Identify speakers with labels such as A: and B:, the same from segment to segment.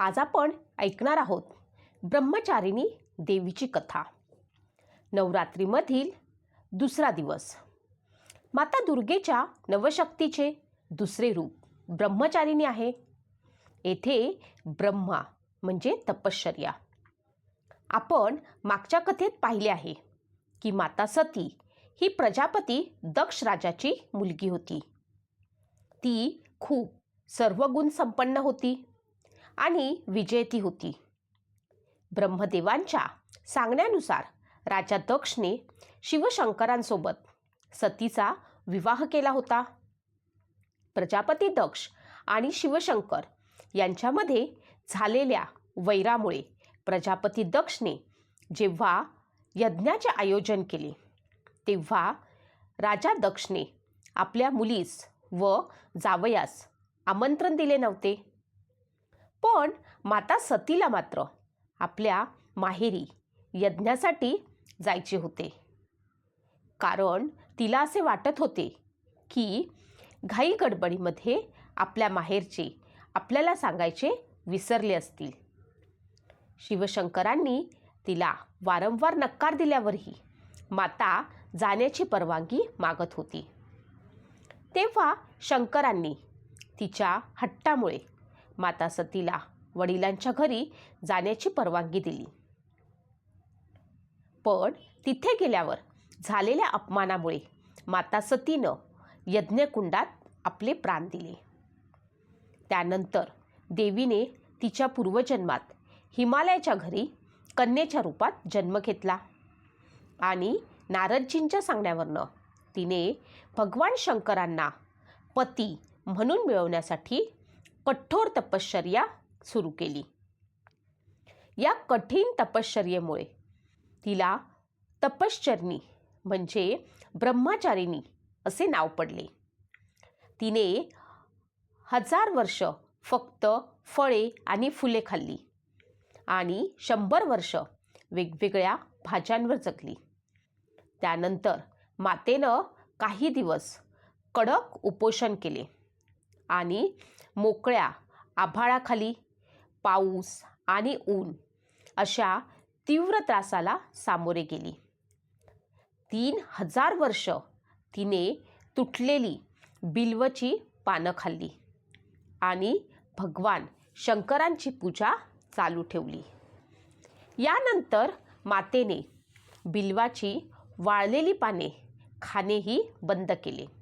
A: आज आपण ऐकणार आहोत ब्रह्मचारिणी देवीची कथा. नवरात्रीमधील दुसरा दिवस. माता दुर्गेच्या नवशक्तीचे दुसरे रूप ब्रह्मचारिणी आहे. येथे ब्रह्मा म्हणजे तपश्चर्या. आपण मागच्या कथेत पाहिले आहे की माता सती ही प्रजापती दक्ष राजाची मुलगी होती. ती खूप सर्व गुण संपन्न होती. आणि विजयती होती. ब्रह्मदेवांच्या सांगण्यानुसार राजा दक्षने शिवशंकरांसोबत सतीचा विवाह केला होता. प्रजापती दक्ष आणि शिवशंकर यांच्यामध्ये झालेल्या वैरामुळे प्रजापती दक्षने जेव्हा यज्ञाचे आयोजन केले तेव्हा राजा दक्षने आपल्या मुलीस व जावयास आमंत्रण दिले नव्हते. पण माता सतीला मात्र आपल्या माहेरी यज्ञासाठी जायचे होते. कारण तिला असे वाटत होते की घाई गडबडीमध्ये आपल्या माहेरचे आपल्याला सांगायचे विसरले असतील. शिवशंकरांनी तिला वारंवार नकार दिल्यावरही माता जाण्याची परवानगी मागत होती. तेव्हा शंकरांनी तिच्या हट्टामुळे माता सतीला वडिलांच्या घरी जाण्याची परवानगी दिली. पण तिथे गेल्यावर झालेल्या अपमानामुळे माता सतीनं यज्ञकुंडात आपले प्राण दिले. त्यानंतर देवीने तिच्या पूर्वजन्मात हिमालयाच्या घरी कन्येच्या रूपात जन्म घेतला आणि नारदजींच्या सांगण्यावरनं तिने भगवान शंकरांना पती म्हणून मिळवण्यासाठी कठोर तपश्चर्या सुरू केली. या कठीण तपश्चर्येमुळे तिला तपश्चरणी म्हणजे ब्रह्मचारिणी असे नाव पडले. तिने हजार वर्ष फक्त फळे आणि फुले खाल्ली आणि शंभर वर्ष वेगवेगळ्या भाज्यांवर जगली. त्यानंतर मातेनं काही दिवस कडक उपोषण केले. आणि मोकळ्या आभाळाखाली पाऊस आणि ऊन अशा तीव्र त्रासाला सामोरे गेली. तीन हजार वर्ष तिने तुटलेली बिल्वची पानं खाल्ली आणि भगवान शंकरांची पूजा चालू ठेवली. यानंतर मातेने बिल्वाची वाळलेली पाने खाणेही बंद केले.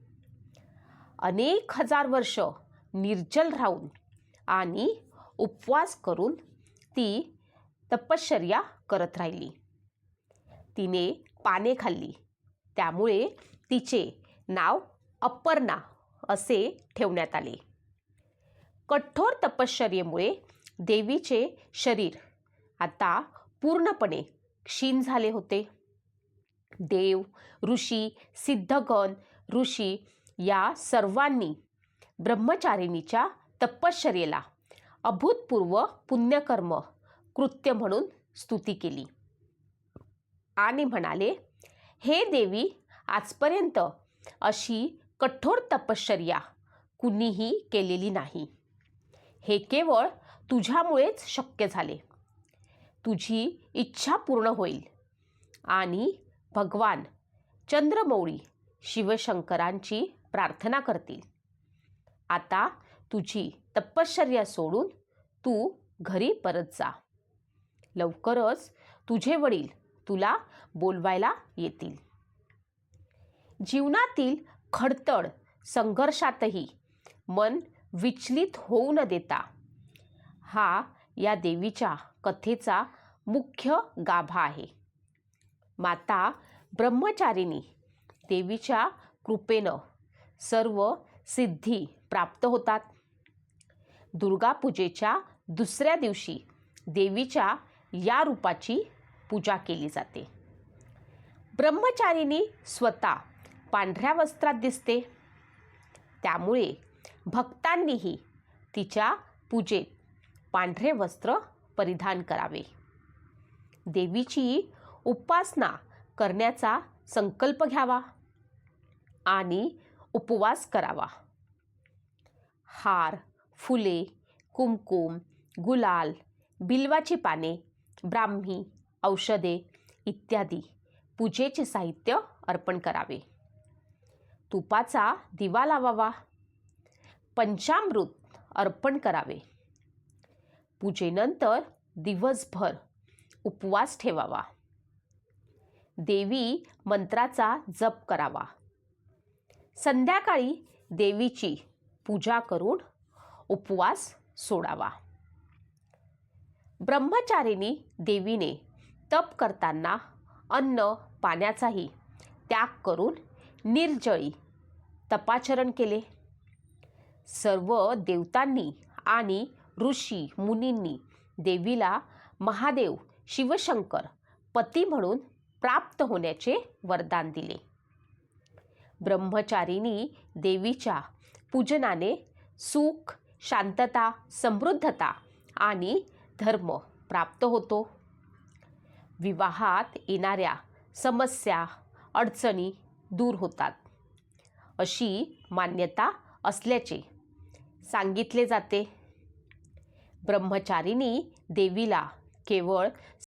A: अनेक हजार वर्ष निर्जल राहून आणि उपवास करून ती तपश्चर्या करत राहिली. तिने पाने खाल्ली. त्यामुळे तिचे नाव अपर्णा असे ठेवण्यात आले. कठोर तपश्चर्येमुळे देवीचे शरीर आता पूर्णपणे क्षीण झाले होते. देव ऋषी सिद्धगण ऋषी या सर्वांनी ब्रह्मचारिणीच्या तपश्चर्येला अभूतपूर्व पुण्यकर्म कृत्य म्हणून स्तुती केली. आणि म्हणाले हे देवी आजपर्यंत अशी कठोर तपश्चर्या कुणीही केलेली नाही. हे केवळ तुझ्यामुळेच शक्य झाले. तुझी इच्छा पूर्ण होईल. आणि भगवान चंद्रमौळी शिवशंकरांची प्रार्थना करतील. आता तुझी तपश्चर्या सोडून तू घरी परत जा. लवकरच तुझे वडील तुला बोलवायला येतील. जीवनातील खडतड संघर्षातही मन विचलित होऊ न देता हा या देवीच्या कथेचा मुख्य गाभा आहे. माता ब्रह्मचारिणी देवीच्या कृपेनं सर्व सिद्धी प्राप्त होतात. दुर्गापूजेच्या दुसऱ्या दिवशी देवीच्या या रूपाची पूजा केली जाते. ब्रह्मचारिणी स्वतः पांढऱ्या वस्त्रात दिसते. त्यामुळे भक्तांनीही तिच्या पूजेत पांढरे वस्त्र परिधान करावे. देवीची उपासना करण्याचा संकल्प घ्यावा आणि उपवास करावा. हार फुले कुमकुम गुलाल बिल्वाची पाने ब्राह्मी औषधे इत्यादी पूजेचे साहित्य अर्पण करावे. तुपाचा दिवा लावावा. पंचामृत अर्पण करावे. पूजेनंतर दिवसभर उपवास ठेवावा. देवी मंत्राचा जप करावा. संध्याकाळी देवीची पूजा करून उपवास सोडावा. ब्रह्मचारिणी देवीने तप करताना अन्न पाण्याचाही त्याग करून निर्जळी तपाचरण केले. सर्व देवतांनी आणि ऋषी मुनींनी देवीला महादेव शिवशंकर पती म्हणून प्राप्त होण्याचे वरदान दिले. ब्रह्मचारिणी देवीच्या पूजनाने सुख शांतता समृद्धता आणि धर्म प्राप्त होतो. विवाहात येणाऱ्या समस्या अडचणी दूर होतात. अशी मान्यता असल्याचे सांगितले जाते. ब्रह्मचारिणी देवीला केवळ